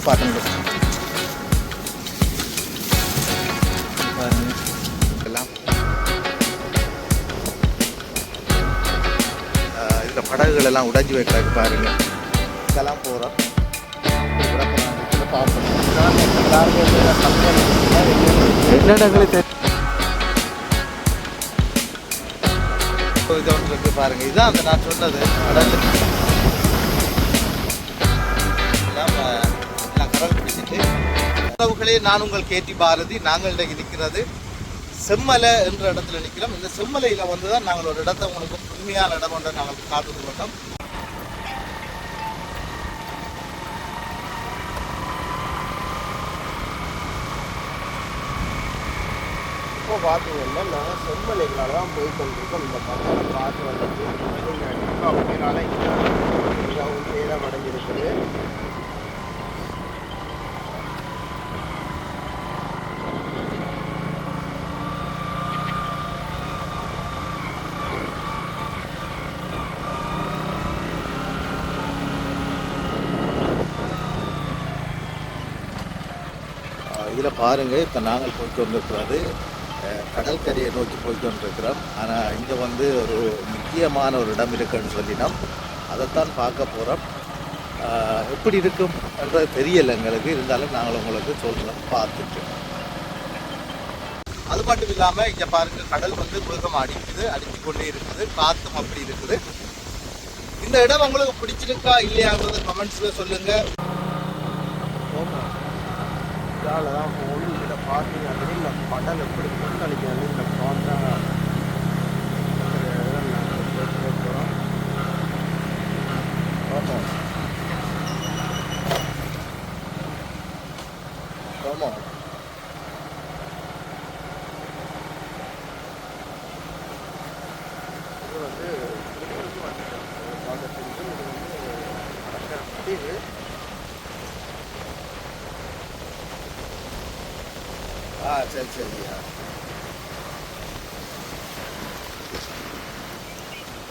பார்க்கணும். இதுல படகுகள் எல்லாம் உடைஞ்சு வைக்கிறாங்க பாருங்க. இதெல்லாம் போகிறோம் பாருங்க. இதுதான் அந்த நான் சொன்னது. கடல். உறவுகளே நான் உங்கள் கேட்டி பாரதி நாங்கள் இன்றைக்கு நிற்கிறது செம்மலை என்ற இடத்துல நிற்கிறோம். இந்த செம்மலையில் வந்து தான் நாங்கள் ஒரு இடத்த உங்களுக்கு உண்மையான இடம் ஒன்றை நாங்கள் காத்துட்டு வந்தோம் இப்போ பார்த்தீங்கன்னா நாங்கள் செம்மலைகளால் தான் போய் கொண்டிருக்கோம். இந்த பக்கம் பார்த்து வந்து அப்படினால சேதம் அடைஞ்சிருக்குது இதில் பாருங்கள் இப்போ நாங்கள் போய் வந்திருக்கிறது கடற்கரையை நோக்கி போயிட்டு வந்திருக்கிறோம் ஆனால் இங்கே வந்து ஒரு முக்கியமான ஒரு இடம் இருக்குன்னு சொல்லினோம். அதைத்தான் பார்க்க போகிறோம் எப்படி இருக்கும் என்றது தெரியல எங்களுக்கு. இருந்தாலும் நாங்கள் உங்களுக்கு சொல்கிறோம் பார்த்துட்டு. அது மட்டும் இல்லாமல் இங்கே பாருங்க கடல் வந்து வேகம் அடிக்குது அடித்து கொண்டே இருக்குது. காற்றும் அப்படி இருக்குது. இந்த இடம் உங்களுக்கு பிடிச்சிருக்கா இல்லையாங்கிறது கமெண்ட்ஸில் சொல்லுங்கள் அதனால தான் உங்கள்கிட்ட பார்த்தீங்க அப்படின்னா இந்த படல் எப்படி கொந்தளிக்கிறது இந்த பார்த்தா போகிறோம் ஆமாம் இது வந்து இது வந்து ஆ சரி சரியா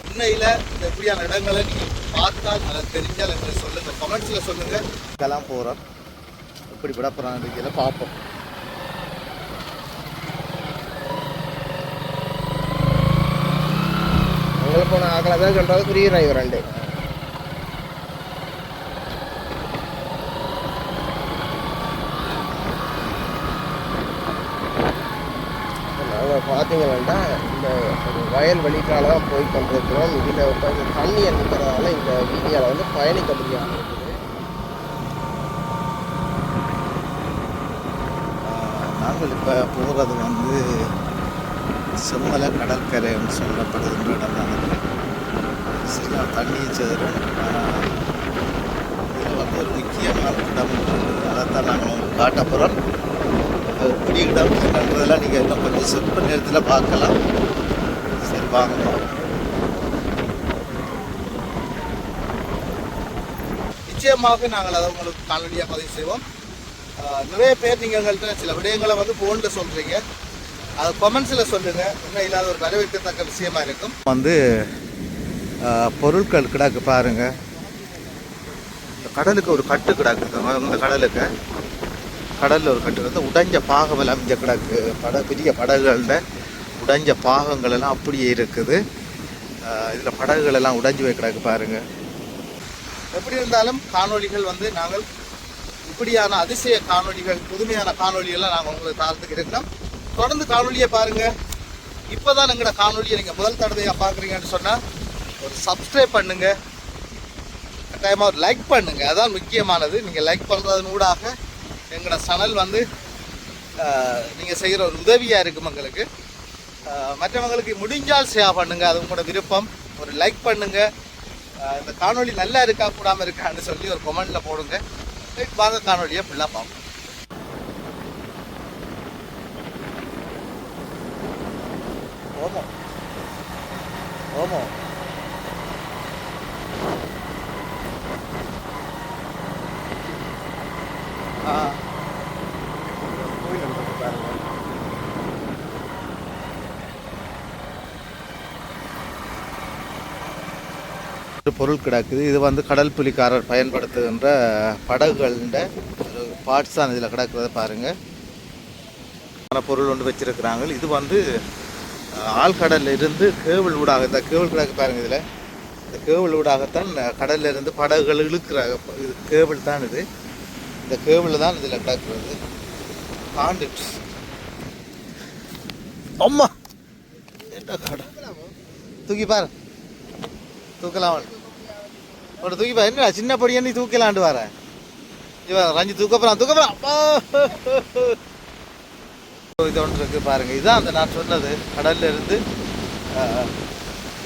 உண்மையில் இந்த இப்படியான இடங்களை நீங்கள் பார்த்தால் அதை தெரிஞ்சால் எங்களை சொல்லுங்கள் கமெண்ட்ஸில் சொல்லுங்கள் இதெல்லாம் போகிறோம் எப்படி விட போகிறான்னு பார்ப்போம். அங்கே போன ஆக்களை தான் சொல்கிறது ஃப்ரீ டிரைவர் ரெண்டு நாங்கள் பார்த்தீங்கன்னா இந்த ஒரு வயல் வழிக்கால தான் போய் கொண்டிருக்கிறோம். இதில் கொஞ்சம் தண்ணி இருக்கிறதால இந்த வீதியால் வந்து பயணிக்க முடியாமல் இருக்குது. நாங்கள் இப்போ போகிறது வந்து செம்மலை கடற்கரைன்னு சொல்லப்படுகின்ற இடம் தான் சில தண்ணி சேரும். இதில் வந்து ஒரு முக்கியமான இடம் அதைத்தான் நாங்கள் உங்களுக்கு காட்ட போகிறோம் எப்படி இடம் என்னன்றதெல்லாம் நீங்கள் இன்னும் கொஞ்சம் சொற்ப நேரத்தில் பார்க்கலாம் சரி வாங்க நிச்சயமாக நாங்கள் அதை உங்களுக்கு காலடியாக பதிவு செய்வோம். நிறைய பேர் நீங்கள் எங்கள்கிட்ட சில விடயங்களை வந்து ஃபோனில் சொல்கிறீங்க அதை கொமெண்ட்ஸில் சொல்லுங்கள் இன்னும் இல்லாத ஒரு வரவேற்கத்தக்க விஷயமா இருக்கும். வந்து பொருட்கள் கிடக்கு பாருங்க. கடலுக்கு ஒரு கட்டு கிடக்கு. இந்த கடலுக்கு. கடலில் ஒரு கட்டு உடைஞ்ச பாகம் எல்லாம் இங்கே கிடக்கு. பட பெரிய படகுகளில் உடைஞ்ச பாகங்கள் எல்லாம் அப்படியே இருக்குது. இதில் படகுகள் எல்லாம் உடைஞ்சு போய் கிடக்கு பாருங்க. எப்படி இருந்தாலும் காணொளிகள் வந்து நாங்கள் இப்படியான அதிசய காணொளிகள் புதுமையான காணொலிகள்லாம் நாங்கள் உங்களுக்கு தாழ்த்துக்கு இருக்கிறோம். தொடர்ந்து காணொலியை பாருங்கள் இப்போ இப்போதான் எங்களோட காணொலியை நீங்கள் முதல் தடவையாக பார்க்குறீங்கன்னு சொன்னால் ஒரு சப்ஸ்கிரைப் பண்ணுங்கள் கட்டாயமாக ஒரு லைக் பண்ணுங்கள் அதான் முக்கியமானது. நீங்கள் லைக் பண்ணுறதன் ஊடாக எங்களோட சணல் வந்து நீங்கள் செய்கிற ஒரு உதவியாக இருக்கும் எங்களுக்கு. மற்றவங்களுக்கு முடிஞ்சால் ஷேர் பண்ணுங்கள் அது உங்களோட விருப்பம். ஒரு லைக் பண்ணுங்கள் இந்த காணொலி நல்லா இருக்கா கூடாமல் இருக்கான்னு சொல்லி ஒரு கொமெண்டில் போடுங்க. வாங்க காணொலியை ஃபுல்லாக பார்ப்போம். ஓமோ. ஓமோ ஆ கோயில் இருக்குது பாருங்க ஒரு பொருள் கிடக்குது. இது வந்து கடல் புலிக்காரர் பயன்படுத்துகின்ற படகுகளின் ஒரு பார்ட்ஸ் தான் இதில் கிடக்கிறத பாருங்கள் பொருள் ஒன்று வச்சுருக்கிறாங்க. இது வந்து ஆழ்கடலில் இருந்து கேபிள் ஊடாக இந்த கேபிள் கிடக்கு பாருங்கள் இதில். இந்த கேபிள் ஊடாகத்தான் அஹ், இருந்து படகுகள் இழுக்கிற இது கேபிள் தான் இது. இந்த கேவல் தான் இதில் கிடக்கிறது. காண்டுட்டு அம்மா! என்ன கடை? தூக்கி பாரு. தூக்கலாம் ஒரு தூக்கி பா என்ன சின்ன படியா நீ தூக்கலாண்டு வர இவன் ரஞ்சி தூக்க போறான் தூக்க போறான் இது ஒன்று இருக்கு பாருங்க இதுதான் அந்த நான் சொன்னது கடல்ல இருந்து ஆஹ்,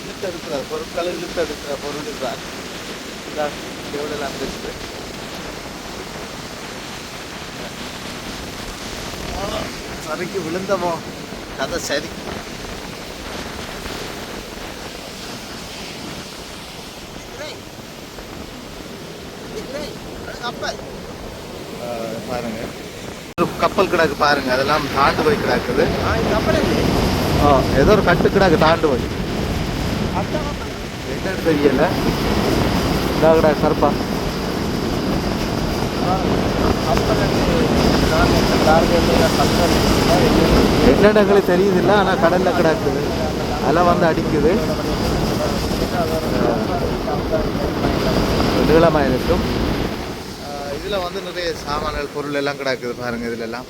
இழுத்தெடுக்கிற பொருட்களை இழுத்தெடுக்கிற பொருள் இதுதான் இதான் எவ்வளோலாம் இருக்குது ஆ, சரிக்கு விழுந்தமோ கதை சரி ஆஹ், பாருங்க ஒரு கப்பல் கிடக்கு பாருங்க அதெல்லாம் தாண்டு போய் கிடக்குது. ஆ ஏதோ ஒரு கட்டு கிடக்கு தாண்டு போய். என்னன்னு தெரியல. இதா. கிடக்கு எங்களுக்கு தெரியுது இல்லை ஆனால் கடல்ல கிடக்குது. அலை வந்து அடிக்குது. நீளமாக இருக்கும். இதில் வந்து நிறைய சாமான்கள் பொருள் எல்லாம் கிடக்குது பாருங்க இதுல எல்லாம்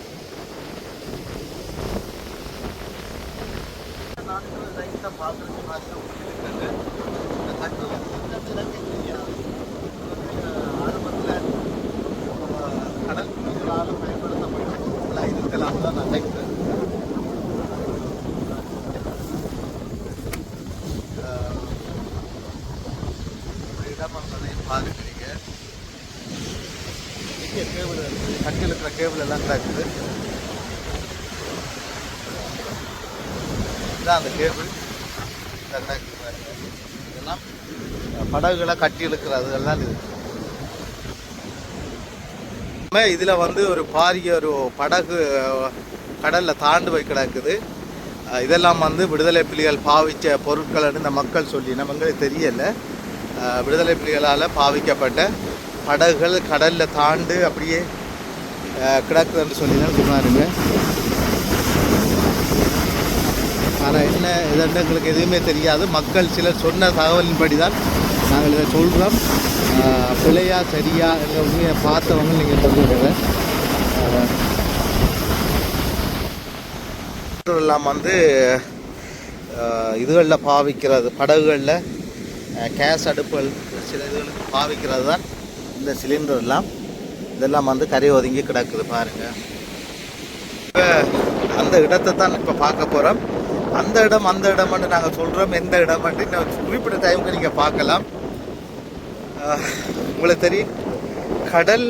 கடல் மீன்களால் பயன்படுத்தப்பட்ட பொருட்களாக இருக்கலாம் தான் நான் நினைக்கிறேன் இடமன்றதையும் பாருக்கிறீங்க பெரிய கேபிள் இருக்குது கட்டில் இருக்கிற கேபிள் எல்லாம் கிடக்குது இதான் அந்த கேபிள் இந்த கிடக்குது பாருங்க இதெல்லாம் படகுகளை கட்டி இழுக்கிறது எல்லாம் இது இதில் வந்து ஒரு பாரிய ஒரு படகு கடலில் தாண்டு போய் கிடக்குது. இதெல்லாம் வந்து விடுதலை புலிகள் பாவித்த பொருட்கள்னு இந்த மக்கள் சொல்லி நமங்களுக்கு தெரியலை. விடுதலை புலிகளால் பாவிக்கப்பட்ட படகுகள் கடலில் தாண்டு அப்படியே கிடக்குதுன்னு சொல்லி தான் சொன்னாருங்க. ஆனால் என்ன இதுன்னு எங்களுக்கு எதுவுமே தெரியாது. மக்கள் சிலர் சொன்ன தகவலின்படி தான் நாங்கள் இதை சொல்கிறோம் பிழையா சரியா இல்லை உண்மையை பார்த்தவங்க நீங்கள் சொல்லுங்க எல்லாம் வந்து இதுகளில் பாவிக்கிறது படகுகளில் கேஸ் அடுப்புகள் சில இதுகளுக்கு பாவிக்கிறது தான் இந்த சிலிண்டர் எல்லாம். இதெல்லாம் வந்து கரை ஒதுங்கி கிடக்குது பாருங்கள் இப்போ அந்த இடத்தை தான் இப்போ பார்க்க போகிறோம் அந்த இடம் அந்த இடம்னு நாங்கள் சொல்கிறோம் எந்த இடம்னு இன்னும் குறிப்பிட்ட டைமுக்கு நீங்கள் பார்க்கலாம். உங்களுக்கு தெரியும் கடல்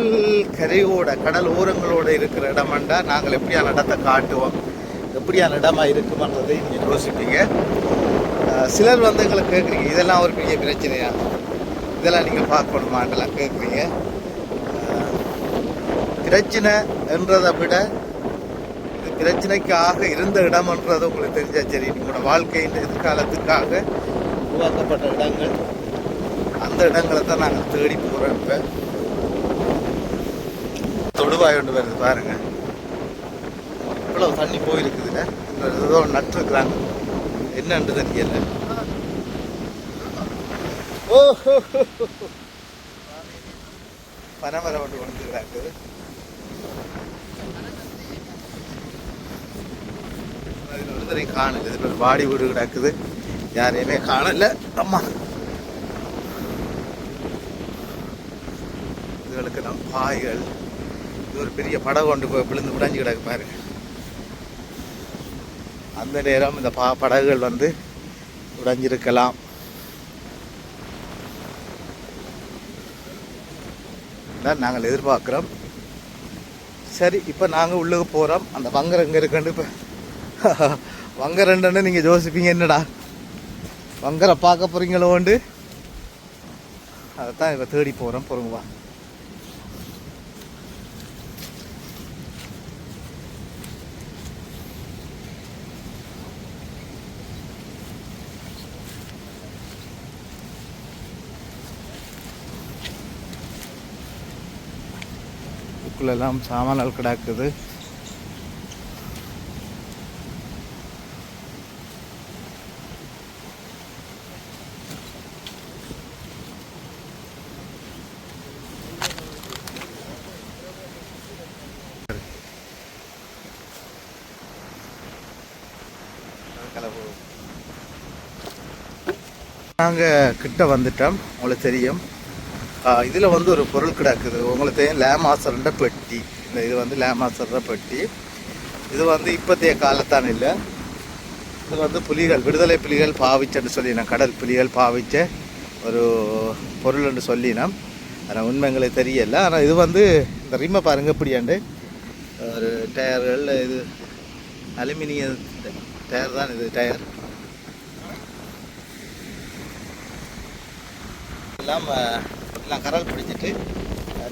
கரையோட கடல் ஓரங்களோட இருக்கிற இடமாண்டா நாங்கள் எப்படியான இடத்தை காட்டுவோம் எப்படியான இடமா இருக்குமன்றதை நீங்கள் யோசிப்பீங்க. சிலர் வந்து எங்களை கேட்குறீங்க இதெல்லாம் ஒரு பெரிய பிரச்சனையா? இதெல்லாம் நீங்கள் பார்க்கணுமான்லாம் கேட்குறீங்க. பிரச்சனை என்றதை விட இது பிரச்சனைக்காக இருந்த இடம்ன்றது உங்களுக்கு தெரிஞ்சா சரி உங்களோட வாழ்க்கையின் எதிர்காலத்துக்காக உருவாக்கப்பட்ட இடங்கள். அந்த இடங்களை தான் நாங்கள் தேடி போகிறோம் இப்போ. தொடுவாய் ஒன்று வருது பாருங்க. இவ்வளோ தண்ணி போயிருக்குதுல. ஏதோ நட்டுருக்குறாங்க. என்னன்னு தெரியல. ஓ பனைமரம் ஒன்று வந்துக்கிறாங்க அதில் காணல இது ஒரு வாடி வீடு கிடக்குது. யாரையுமே காணல. அம்மா. இருக்கலாம் பாய்கள். இது ஒரு பெரிய படகு கொண்டு போய் விழுந்து உடைஞ்சு கிடக்கு பாருங்க அந்த நேரம் இந்த பா படகுகள் வந்து உடைஞ்சிருக்கலாம். தான் நாங்கள் எதிர்பார்க்குறோம். சரி இப்போ நாங்கள் உள்ளுக்கு போகிறோம் அந்த வங்கர் எங்கே இருக்குன்னு இப்போ வங்கரண்டன்னு நீங்கள் யோசிப்பீங்க என்னடா? வங்கரை பார்க்க போகிறீங்களோண்டு அதை தான் இப்போ தேடி போகிறோம் பொறுங்குவா உள்ளுக்குள்ளெல்லாம் சாமான்கள் கிடக்குது. நாங்கள் கிட்ட வந்துட்டோம். உங்களுக்கு தெரியும். இதில் வந்து ஒரு பொருள் கிடக்குது. உங்களுக்கு தெரியும் லேமாசர்ன்ற பெட்டி. இந்த இது வந்து லேமாசர்ன்ற பெட்டி. இது வந்து இப்போத்தைய காலத்தான் இல்லை. இது வந்து புலிகள் விடுதலை புலிகள் பாவிச்சன்னு சொல்லினோம் கடல் புலிகள் பாவிச்ச ஒரு பொருள் என்று சொல்லினோம் ஆனால் உண்மைங்களை தெரியல. ஆனால் இது வந்து இந்த ரிம்மை பாருங்கள் இப்படியாண்டு ஒரு டயர்கள் இது அலுமினிய டயர் தான் இது டயர். எல்லாம் எல்லாம் கரல் பிடிச்சிட்டு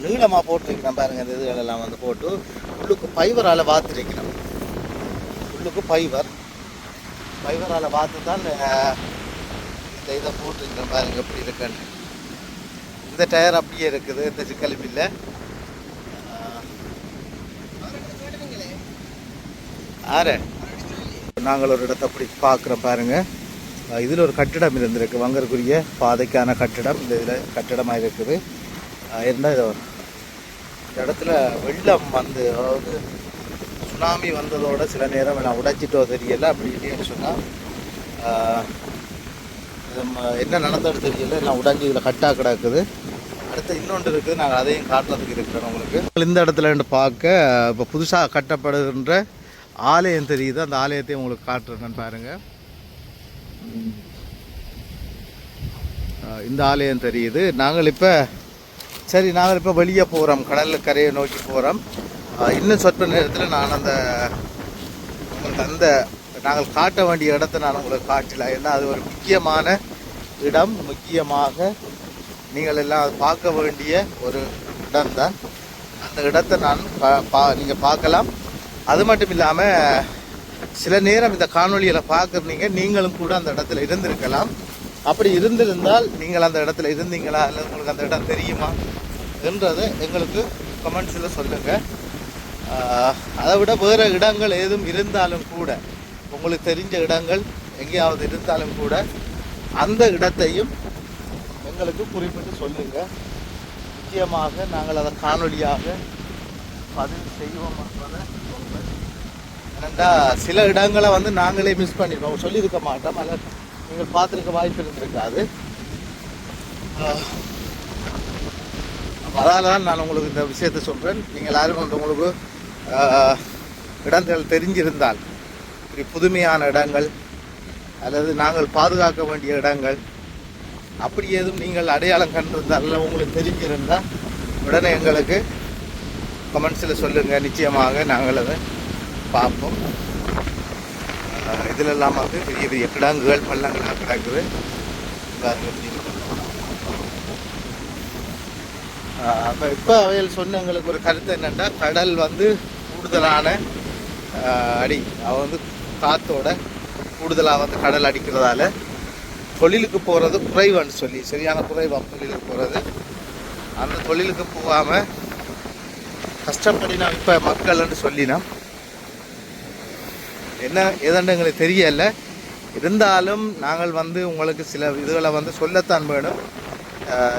நீளமாக நீளமா பாருங்கள் பாருங்க இந்த இதுகளெல்லாம் வந்து போட்டு உள்ளுக்கு ஃபைபரால் வாத்துருக்கிறோம் உள்ளுக்கு ஃபைபர் ஃபைபரால் வாத்து தான் இந்த இதை போட்டுருக்கிறோம் பாருங்க எப்படி இருக்குன்னு. இந்த டயர் அப்படியே இருக்குது இந்த சிக்கலிப்பில் ஆறு. நாங்கள் ஒரு இடத்த அப்படி பார்க்குறோம் பாருங்கள் இதில் ஒரு கட்டிடம் இருந்திருக்கு. வங்கருக்குரிய பாதைக்கான கட்டிடம். இந்த இதில் கட்டிடமாக இருக்குது. இருந்தால் இதை? இந்த இடத்துல வெள்ளம் வந்து அதாவது சுனாமி வந்ததோட சில நேரம் நான் உடைச்சிட்டோ தெரியலை அப்படி இல்லைன்னு சொன்னால் என்ன நடந்தது தெரியல. நான் உடைஞ்சி இதில் கட்டாக கிடக்குது. அடுத்து இன்னொன்று இருக்குது. நாங்கள் அதையும் காட்டுறதுக்கு இருக்கிறோம் உங்களுக்கு. இந்த இடத்துல பார்க்க இப்போ புதுசாக கட்டப்படுகின்ற ஆலயம் தெரியுது. அந்த ஆலயத்தையும் உங்களுக்கு காட்டுறேன்னு பாருங்கள் இந்த ஆலயம் தெரியுது. நாங்கள் இப்போ சரி நாங்கள் இப்போ வெளியே போகிறோம் கடல் கரையை நோக்கி போகிறோம் இன்னும் சொற்ப நேரத்தில் நான் அந்த உங்களுக்கு அந்த நாங்கள் காட்ட வேண்டிய இடத்த நான் உங்களுக்கு காட்டல. ஏன்னா அது ஒரு முக்கியமான இடம். முக்கியமாக நீங்கள் எல்லாம் பார்க்க வேண்டிய ஒரு இடம் தான் அந்த இடத்தை நான் பா- பா நீங்கள் பார்க்கலாம். அது மட்டும் இல்லாமல் சில நேரம் இந்த காணொலியில் பார்க்குறீங்க நீங்களும் கூட அந்த இடத்துல இருந்திருக்கலாம். அப்படி இருந்திருந்தால் நீங்கள் அந்த இடத்துல இருந்தீங்களா? இல்லை உங்களுக்கு அந்த இடம் தெரியுமா? என்றதை எங்களுக்கு கமெண்ட்ஸில் சொல்லுங்கள் அதை விட வேறு இடங்கள் ஏதும் இருந்தாலும் கூட உங்களுக்கு தெரிஞ்ச இடங்கள் எங்கேயாவது இருந்தாலும் கூட அந்த இடத்தையும் எங்களுக்கு குறிப்பிட்டு சொல்லுங்கள் நிச்சயமாக நாங்கள் அதை காணொலியாக பதிவு செய்வோம் என்பதை ஏன்னா சில இடங்களை வந்து நாங்களே மிஸ் பண்ணிடுவோம் சொல்லியிருக்க மாட்டோம். அதில் நீங்கள் பார்த்துருக்க வாய்ப்பு இருந்திருக்காது. அதனால தான் நான் உங்களுக்கு இந்த விஷயத்த சொல்கிறேன் நீங்கள் எல்லாரும் வந்து உங்களுக்கு இடங்கள் தெரிஞ்சிருந்தால் இப்படி புதுமையான இடங்கள் அல்லது நாங்கள் பாதுகாக்க வேண்டிய இடங்கள் அப்படி ஏதும் நீங்கள் அடையாளம் கண்டிருந்தால் உங்களுக்கு தெரிஞ்சிருந்தால் உடனே எங்களுக்கு கமெண்ட்ஸில் சொல்லுங்கள் நிச்சயமாக நாங்கள் அதை பார்ப்போம். ஆஹ் இதுல எல்லாம் வந்து பெரிய பெரிய கிடங்குகள் பள்ளங்களாக கிடக்குது அப்போ இப்போ அவையில் சொன்ன எங்களுக்கு ஒரு கருத்து என்னென்னா கடல் வந்து கூடுதலான அடி அவ வந்து காத்தோட கூடுதலாக வந்து கடல் அடிக்கிறதால தொழிலுக்கு போகிறது குறைவுன்னு சொல்லி சரியான குறைவாக தொழிலுக்கு போகிறது அந்த தொழிலுக்கு போகாமல் கஷ்டப்படினா இப்போ மக்கள்னு சொல்லினா என்ன ஏதாண்டு எங்களுக்கு தெரியல. இருந்தாலும் நாங்கள் வந்து உங்களுக்கு சில இதுகளை வந்து சொல்லத்தான் வேணும்.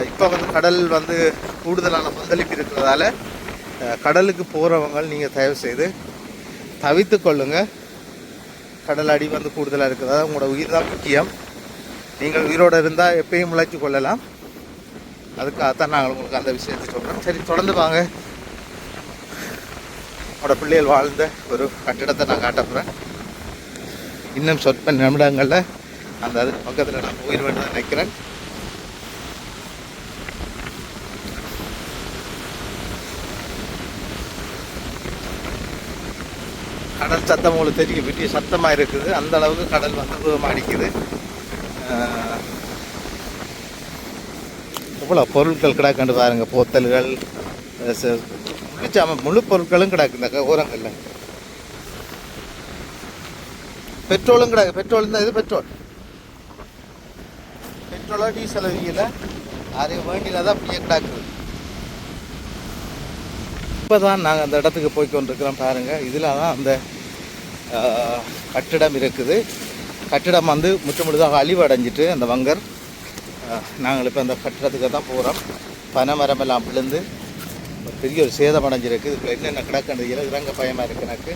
இப்போ வந்து கடல் வந்து கூடுதலான பங்களிப்பு இருக்கிறதால கடலுக்கு போகிறவங்க நீங்கள் தயவு செய்து தவித்து கொள்ளுங்க. கடல் அடி வந்து கூடுதலாக இருக்கிறதா உங்களோட உயிர் தான் முக்கியம். நீங்கள் உயிரோடு இருந்தால் எப்பயும் முளைச்சி கொள்ளலாம். அதுக்காகத்தான் நாங்கள் உங்களுக்கு அந்த விஷயத்தை சொல்கிறோம் சரி தொடர்ந்து வாங்க. உங்களோட பிள்ளைகள் வாழ்ந்த ஒரு கட்டிடத்தை நான் காட்ட போகிறேன் இன்னும் சொற்ப நிமிடங்களில் அந்த அது பக்கத்தில் நான் போயிடுவேன் நினைக்கிறேன் கடல் சத்தம் உங்களுக்கு தெரியும் பெரிய சத்தமாக இருக்குது அந்த அளவுக்கு கடல் வந்து அடிக்குது எவ்வளோ பொருட்கள் கிடக்குன்னு பாருங்கள் போத்தல்கள் மிச்சம் முழு பொருட்களும் கிடக்கு இந்த ஓரங்களில் பெட்ரோலும் கிடையாது. பெட்ரோல் தான் இது பெட்ரோல். பெட்ரோலோ டீசலோ இல்லை. யாரையும் வேண்டியில் தான் அப்படியே கிடாக்குது இப்போ தான் நாங்கள் அந்த இடத்துக்கு போய் கொண்டிருக்கிறோம் பாருங்கள் இதில் தான் அந்த கட்டிடம் இருக்குது. கட்டிடம் வந்து முற்றுமுழுதாக அழிவடைஞ்சிட்டு அந்த வங்கர் நாங்கள் இப்போ அந்த கட்டிடத்துக்கு தான் போகிறோம் பனைமரம் எல்லாம் விழுந்து ஒரு பெரிய ஒரு சேதம் அடைஞ்சிருக்கு. இதுக்குள்ள என்னென்ன கிடக்குன்றது இறங்க பயமாக இருக்கு எனக்கு.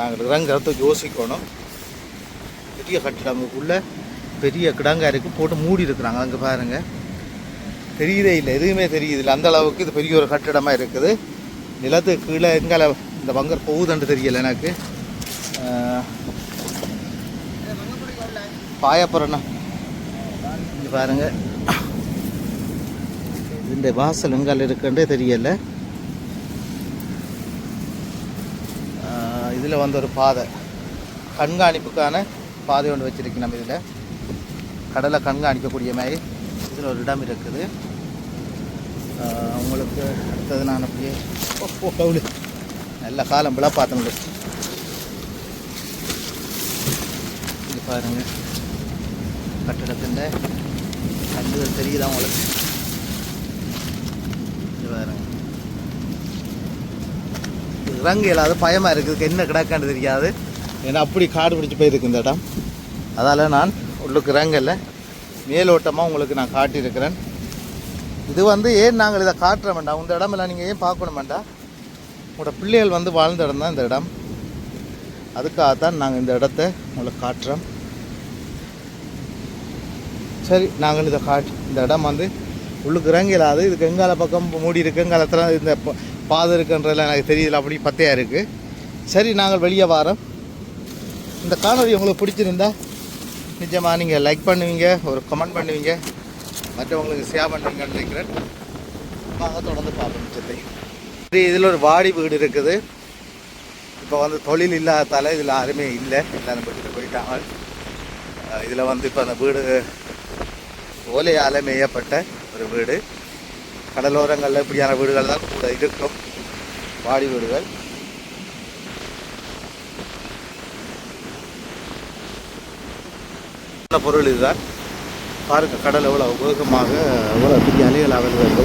நாங்கள் இறங்குறதுக்கு யோசிக்கணும். பெரிய கட்டிடமுக்குள்ள பெரிய கிடங்கா இருக்குது போட்டு மூடி இருக்கிறாங்க. அங்கே பாருங்கள் தெரியுதே இல்லை. எதுவுமே தெரியுது இல்லை. அந்த அளவுக்கு இது பெரிய ஒரு கட்டிடமாக இருக்குது. நிலத்துக்கு கீழே எங்கால இந்த பங்கர் போகுதுன்ட்டு தெரியலை எனக்கு. பாயப்புறண்ணா பாருங்க. இந்த வாசல் எங்கால இருக்குன்றே தெரியலை. இதில் வந்து ஒரு பாதை. கண்காணிப்புக்கான பாதை ஒன்று வச்சுருக்கு நம்ம இதில். கடலை கண்காணிக்கக்கூடிய மாதிரி இதில் ஒரு இடம் இருக்குது. உங்களுக்கு அடுத்தது நான் அப்படியே ஓ, ஓ கவுளு நல்ல காலம் விழா பார்த்தவங்க இது பாருங்க. கட்டிடத்தின் கண்டுகள் தெரியுதா உங்களுக்கு? இது பாருங்க. இறங்கு இல்லாத பயமாக இருக்குது. என்ன கிடக்கான்னு தெரியாது. ஏன்னா அப்படி காடு பிடிச்சி போயிருக்கு இந்த இடம். அதால் நான் உள்ளுக்கு இறங்கல. மேலோட்டமாக உங்களுக்கு நான் காட்டியிருக்கிறேன். இது வந்து ஏன் நாங்கள் இதை காட்டுற வேண்டாம் இந்த இடமெல்லாம் நீங்கள் ஏன் பார்க்கணும் வேண்டாம் உங்களோட பிள்ளைகள் வந்து வாழ்ந்த இடம் தான் இந்த இடம். அதுக்காகத்தான் நாங்கள் இந்த இடத்த உங்களுக்கு காட்டுறோம். சரி நாங்கள் இதை காட்டு இந்த இடம் வந்து உள்ளுக்கு இறங்கிலாது இதுக்கு எங்கால பக்கம் மூடி இருக்கு எங்காலத்தில் இந்த பாதை இருக்குன்றதுல எனக்கு தெரியல அப்படி பத்தையாக இருக்குது சரி நாங்கள் வெளியே வரோம். இந்த காணொலி உங்களுக்கு பிடிச்சிருந்தா நிஜமாக நீங்கள் லைக் பண்ணுவீங்க ஒரு கமெண்ட் பண்ணுவீங்க. மற்றவங்களுக்கு ஷேர் பண்ணுவீங்கன்னு நினைக்கிறேன். வாங்க தொடர்ந்து பார்ப்போம் மிச்சத்தை இதில் ஒரு வாடி வீடு இருக்குது. இப்போ வந்து தொழில் இல்லாததால் இதில் யாருமே இல்லை. எல்லாரும் வீட்டுக்கு போயிட்டாங்க. இதில் வந்து இப்போ அந்த வீடு ஓலையால் மேயப்பட்ட ஒரு வீடு. கடலோரங்களில் இப்படியான வீடுகள் தான் கூட இருக்கும். வாடி வீடுகள். அந்த பொருள் இதுதான். பாருங்கள் கடல் எவ்வளோ வேகமாக எவ்வளோ பெரிய அலைகள் அகழ்வது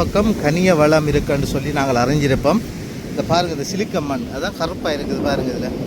பக்கம் கனிய வளம் இருக்குன்னு சொல்லி நாங்கள் அறிஞ்சிருப்போம். இந்த பாருங்கள் இந்த சிலிக்க மண். அதான் கருப்பாக இருக்குது பாருங்க இதில்.